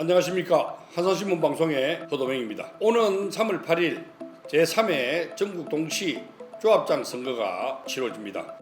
안녕하십니까 한산신문 방송의 허도맹입니다. 오는 3월 8일 제3회 전국 동시 조합장 선거가 치러집니다.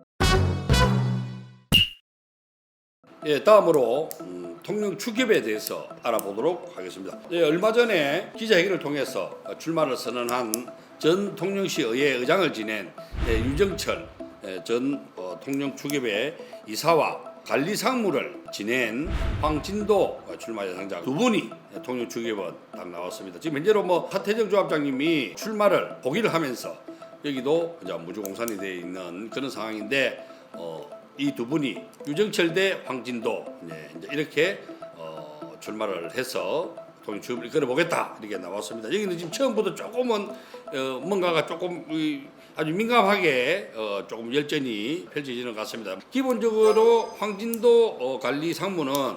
예, 다음으로 음, 통영 추기업에 대해서 알아보도록 하겠습니다. 예, 얼마 전에 기자회견을 통해서 어, 출마를 선언한 전 통영시 의회 의장을 지낸 예, 유정철 예, 전 어, 통영 추기업의 이사와 관리 상무를 지낸 황진도 어, 출마 예상자 두 분이 통영 추기업은 딱 나왔습니다. 지금 현재로 뭐 하태정 조합장님이 출마를 포기를 하면서 여기도 이제 무주공산이 되어 있는 그런 상황인데 어, 이 두 분이 유정철 대 황진도 네, 이제 이렇게 어, 출마를 해서 통일 주업을 이끌어 보겠다 이렇게 나왔습니다. 여기는 지금 처음부터 조금은 어, 뭔가가 조금 이, 아주 민감하게 어, 조금 열전이 펼쳐지는 것 같습니다. 기본적으로 황진도 어, 관리 상무는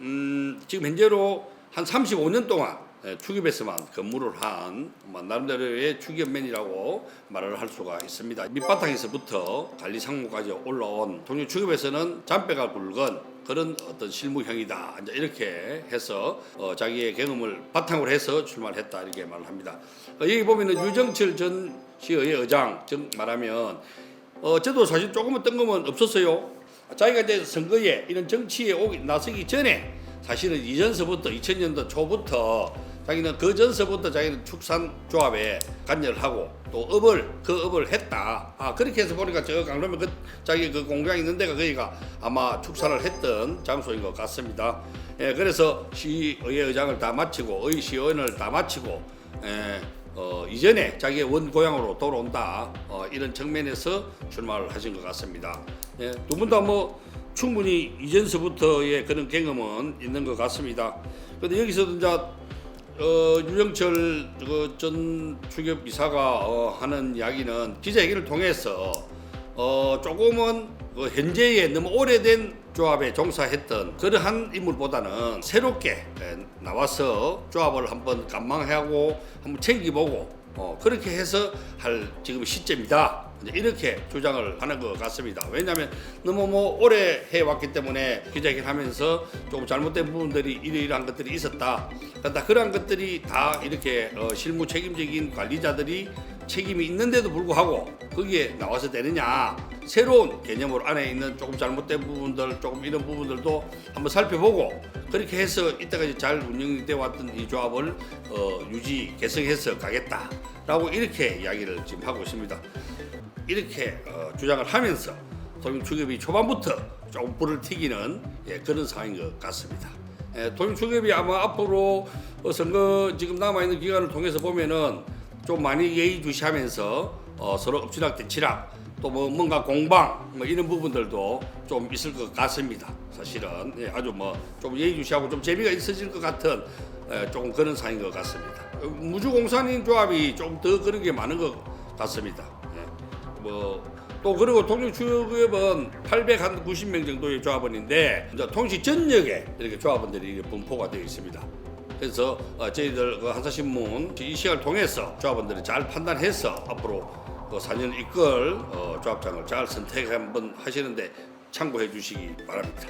음, 지금 현재로 한 35년 동안 예, 추기업에서만 근무를 한 뭐, 나름대로의 추기업맨이라고 말을 할 수가 있습니다. 밑바탕에서부터 관리 상무까지 올라온 동료 추기업에서는 잔뼈가 굵은 그런 어떤 실무형이다. 이제 이렇게 해서 어, 자기의 경험을 바탕으로 해서 출마를 했다 이렇게 말을 합니다. 어, 여기 보면은 유정철 전 시의회 의장 즉 말하면 어, 저도 사실 조금은 뜬금은 없었어요. 자기가 이제 선거에 이런 정치에 오기 나서기 전에 사실은 이전서부터 2000년도 초부터 자기는 그 전서부터 자기는 축산조합에 관여를 하고 또 업을 그 업을 했다. 아 그렇게 해서 보니까 저 강남에 그 자기 그 공장 있는 데가 거기가 아마 축산을 했던 장소인 것 같습니다. 예, 그래서 시의회 의장을 다 마치고 의 시의원을 다 마치고 예, 어, 이전에 자기의 원 고향으로 돌아온다 어, 이런 측면에서 출마를 하신 것 같습니다. 예, 두 분 다 뭐 충분히 이전서부터의 그런 경험은 있는 것 같습니다. 그런데 여기서도 이제 어, 유영철 그전 추기업 이사가 어, 하는 이야기는 기자회견을 통해서 어, 조금은 그 현재의 너무 오래된 조합에 종사했던 그러한 인물보다는 새롭게 에, 나와서 조합을 한번 감망하고 한번 챙겨보고 어, 그렇게 해서 할 지금 시점이다. 이렇게 주장을 하는 것 같습니다. 왜냐하면 너무 뭐 오래 해왔기 때문에 기자회견 하면서 조금 잘못된 부분들이 이러이러한 것들이 있었다. 그러다 그러한 것들이 다 이렇게 어, 실무 책임적인 관리자들이 책임이 있는데도 불구하고 거기에 나와서 되느냐 새로운 개념으로 안에 있는 조금 잘못된 부분들 조금 이런 부분들도 한번 살펴보고 그렇게 해서 이때까지 잘 운영이 되어 왔던 이 조합을 어, 유지 개성해서 가겠다라고 이렇게 이야기를 지금 하고 있습니다. 이렇게 어, 주장을 하면서 도민추기업이 초반부터 조금 불을 튀기는 예, 그런 상황인 것 같습니다. 예, 도민추기업이 아마 앞으로 어, 선거 지금 남아 있는 기간을 통해서 보면은 좀 많이 예의주시하면서 어, 서로 엎치락 뒤치락 또뭐 뭔가 공방 뭐 이런 부분들도 좀 있을 것 같습니다. 사실은 예, 아주 뭐 좀 예의주시하고 좀 재미가 있어질 것 같은 예, 조금 그런 상황인 것 같습니다. 어, 무주공산인 조합이 좀 더 그런 게 많은 것 같습니다. 예. 뭐또 그리고 통영추기업은 890명 정도의 조합원인데 이제 통시 전역에 이렇게 조합원들이 분포가 되어 있습니다. 그래서 어, 저희들 그 한사신문 이 시간을 통해서 조합원들이 잘 판단해서 앞으로 그 4년 이끌 어, 조합장을 잘 선택 한번 하시는데 참고해 주시기 바랍니다.